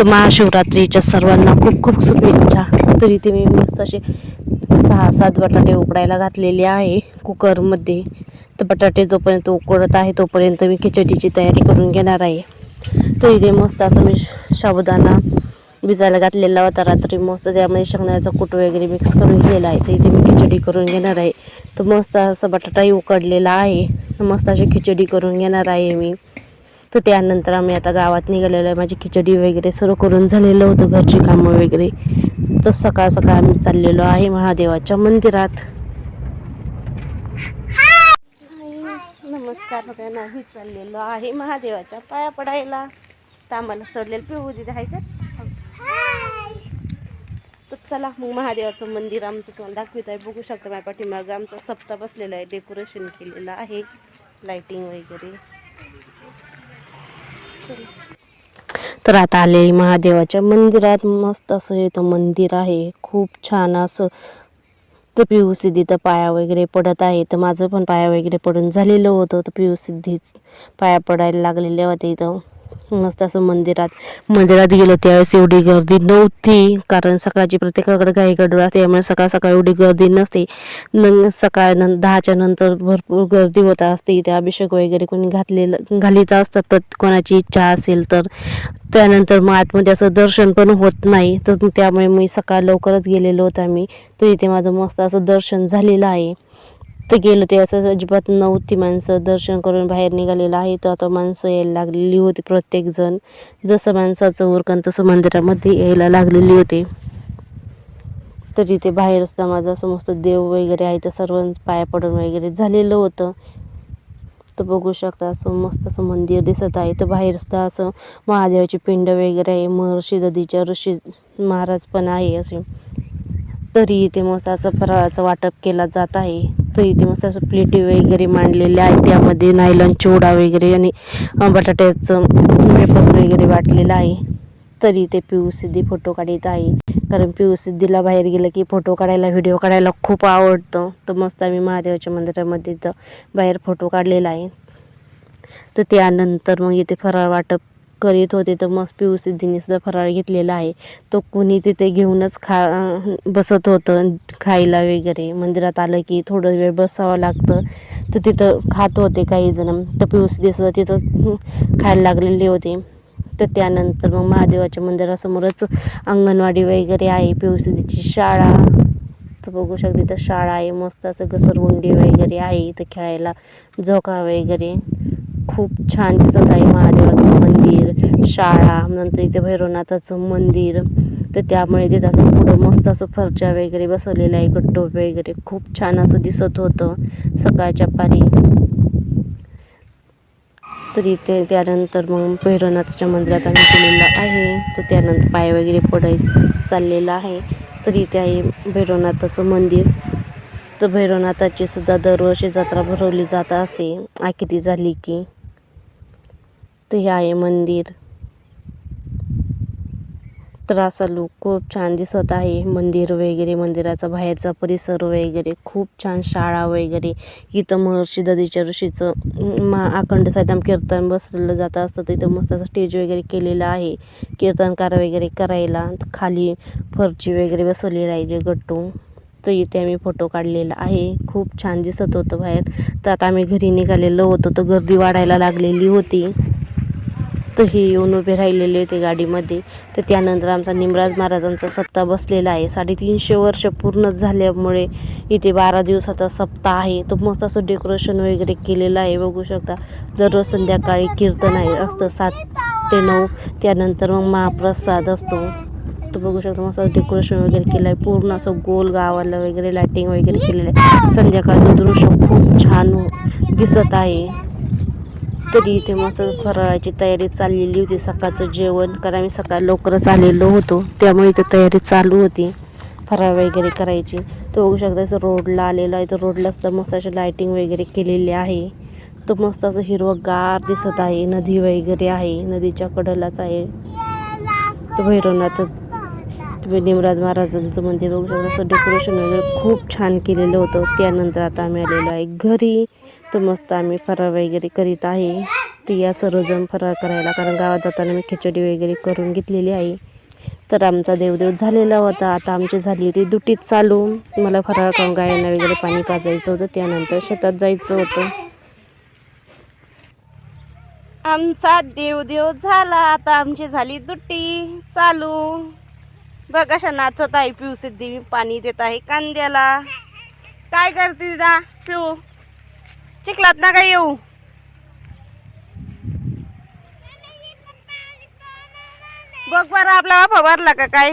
तर महाशिवरात्रीच्या सर्वांना खूप खूप शुभेच्छा. तरी ते मी मस्त असे सहा सात बटाटे उकडायला घातलेले आहे कुकरमध्ये. तर बटाटे जोपर्यंत उकडत आहे तोपर्यंत मी खिचडीची तयारी करून घेणार आहे. तरी ते मस्त असं मी साबुदाणा भिजायला घातलेला होता रात्री मस्त त्यामध्ये शेंगण्याचा कूट वगैरे मिक्स करून घेतलेला आहे. तर इथे मी खिचडी करून घेणार आहे. तर मस्त असं बटाटाही उकडलेला आहे. मस्त अशी खिचडी करून घेणार आहे मी. तर त्यानंतर आम्ही आता गावात निघालेलो आहे. माझी खिचडी वगैरे सर्व करून झालेलं होतं घरची कामं वगैरे. तर सकाळ सकाळ आम्ही चाललेलो आहे महादेवाच्या मंदिरात. नमस्कार सगळ्यांना आम्ही चाललेलो आहे महादेवाच्या पाया पडायला. तर आम्हाला सरलेलं पिऊ दिलं आहे का? तर चला मग महादेवाचं मंदिर आमचं तुम्हाला दाखवित आहे. बघू शकता माझ्या पाठीमागं आमचा सप्ता बसलेला आहे. डेकोरेशन केलेलं आहे लाईटिंग वगैरे. तर आता आले महादेवाच्या मंदिरात. मस्त असं इथं मंदिर आहे. खूप छान असं. तर पियू सिद्धी तर पाया वगैरे पडत आहे. तर माझं पण पाया वगैरे पडून झालेलं होतं. तर पियू सिद्धीच पाया पडायला लागलेले होते इथं. मस्त असं मंदिरात मंदिरात गेलो त्यावेळेस एवढी गर्दी नव्हती. कारण सकाळची प्रत्येकाकडे काही गडबड असते त्यामुळे सकाळ सकाळ एवढी गर्दी नसते. न सकाळ नं दहाच्या नंतर भरपूर गर्दी होत असते. इथे अभिषेक वगैरे कोणी घातलेलं घालीत असतं प्रत कोणाची इच्छा असेल तर. त्यानंतर मग आतमध्ये असं दर्शन पण होत नाही. तर त्यामुळे मी सकाळ लवकरच गेलेलो होतो आम्ही. तर इथे माझं मस्त असं दर्शन झालेलं आहे. तर गेलो ते असं अजिबात नव्हती माणसं. दर्शन करून बाहेर निघालेलं आहे. तर आता माणसं यायला लागलेली होती प्रत्येकजण. जसं माणसाचं उरकन तसं मंदिरामध्ये यायला लागलेली होती. तरी ते बाहेर असता माझं असं मस्त देव वगैरे आहे तर सर्व पाया पडून वगैरे झालेलं होतं. तर बघू शकता असं मस्त असं मंदिर दिसत आहे. तर बाहेर सुद्धा असं महादेवाची पिंड वगैरे आहे. महर्षी दधीच्या ऋषी महाराज पण आहे असे. तरी इथे मस्त असं फराळाचं वाटप केला जात आहे. तर इथे मस्त असं प्लेटी वगैरे मांडलेल्या आहेत. त्यामध्ये नायलॉन चिवडा वगैरे आणि बटाट्याचं वेफर्स वगैरे वाटलेलं आहे. तरी इथे पिऊ सिद्धी फोटो काढत आहे. कारण पिऊ सिद्धीला बाहेर गेलं की फोटो काढायला व्हिडिओ काढायला खूप आवडतं. तर मस्त आम्ही महादेवाच्या मंदिरामध्ये इथं बाहेर फोटो काढलेला आहे. तर त्यानंतर मग इथे फराळ वाटप करीत होते तर मग पिऊ सिद्धीने सुद्धा फराळ घेतलेला आहे. तो कुणी तिथे घेऊनच खा बसत होतं खायला वगैरे. मंदिरात आलं की थोडं वेळ बसावं लागतं. तर तिथं खात होते काही जण. तर पिऊ सिद्धी सुद्धा तिथं खायला लागलेले होते. तर त्यानंतर मग महादेवाच्या मंदिरासमोरच अंगणवाडी वगैरे आहे. पी. यू सिद्धीची शाळा. तर बघू शकते इथं शाळा आहे. मस्त असं घसरगुंडी वगैरे आहे. इथं खेळायला झोका वगैरे. खूप छान दिसत आहे महादेवाचं मंदिर शाळा नंतर इथे भैरवनाथाचं मंदिर. तर त्यामुळे तिथं असं पुढं मस्त असं फरच्या वगैरे बसवलेलं आहे गट्टो वगैरे. खूप छान असं दिसत होतं सकाळच्या पारी. तर इथे त्यानंतर मग भैरवनाथाच्या मंदिरात आम्ही गेलेलं आहे. तर त्यानंतर पाय वगैरे पडायचं चाललेलं आहे. तर इथे आहे भैरवनाथाचं मंदिर. तर भैरवनाथाची सुद्धा दरवर्षी जत्रा भरवली जात असते. आखिती झाली की? तर हे आहे मंदिर. तर असा लूक खूप छान दिसत आहे मंदिर वगैरे मंदिराचा बाहेरचा परिसर वगैरे. खूप छान शाळा वगैरे. इथं महर्षी दधीच्या ऋषीचं मा अखंड सायदाम कीर्तन बसलेलं जात असतं. तर इथं मस्त असं स्टेज वगैरे केलेलं आहे. कीर्तनकार वगैरे करायला. खाली फरची वगैरे बसवलेलं आहे जे गट्टू. तर इथे आम्ही फोटो काढलेला आहे. खूप छान दिसत होतं बाहेर. तर आता आम्ही घरी निघालेलो होतो. तर गर्दी वाढायला लागलेली होती. हे येऊन उभे राहिलेले होते गाडीमध्ये. तर त्यानंतर आमचा निमराज महाराजांचा सप्ताह बसलेला आहे. साडेतीनशे वर्ष पूर्ण झाल्यामुळे इथे बारा दिवसाचा सप्ताह आहे. तो मस्त असं डेकोरेशन वगैरे केलेलं आहे. बघू शकता दररोज संध्याकाळी कीर्तन आहे. असतं सात ते नऊ. त्यानंतर मग महाप्रसाद असतो. तू बघू शकता मस्त डेकोरेशन वगैरे केलं आहे पूर्ण असं गोल गावाला वगैरे लायटिंग वगैरे केलेलं आहे. संध्याकाळचं दृश्य खूप छान दिसत आहे. तरी इथे मस्त फराळाची तयारी चाललेली होती सकाळचं जेवण कारण आम्ही सकाळ लवकरच आलेलो होतो त्यामुळे इथे तयारी चालू होती फराळ वगैरे करायची. तो बघू शकता असं रोडला आलेला आहे तर रोडला सुद्धा मस्त अशी लायटिंग वगैरे केलेली आहे. तो मस्त असं हिरवगार दिसत आहे नदी वगैरे आहे नदीच्या कडेलाच आहे. तो भैरवनाथच तुम्ही निमराज महाराजांचं मंदिर बघू शकता असं डेकोरेशन वगैरे खूप छान केलेलं होतं. त्यानंतर आता आम्ही आलेलो आहे घरी. तर मस्त आम्ही फराळ वगैरे करीत आहे. या सर्वजण फराळ करायला कारण गावात जाताना मी खिचडी वगैरे करून घेतलेली आहे. तर आमचा देवदेव झालेला होता. आता आमची झाली होती दुटीत चालू. मला फराळ करून गायांना वगैरे पाणी पाजायचं होतं. त्यानंतर शेतात जायचं होतं. आमचा देवदेव झाला. आता आमची झाली दुट्टी चालू. बघ अशा नाचत आहे पिऊ सिद्धी मी पाणी देत आहे कांद्याला. काय करते दा पिऊ? चिखलात ना काय येऊ? बघ बरं आपला फवारला का काय?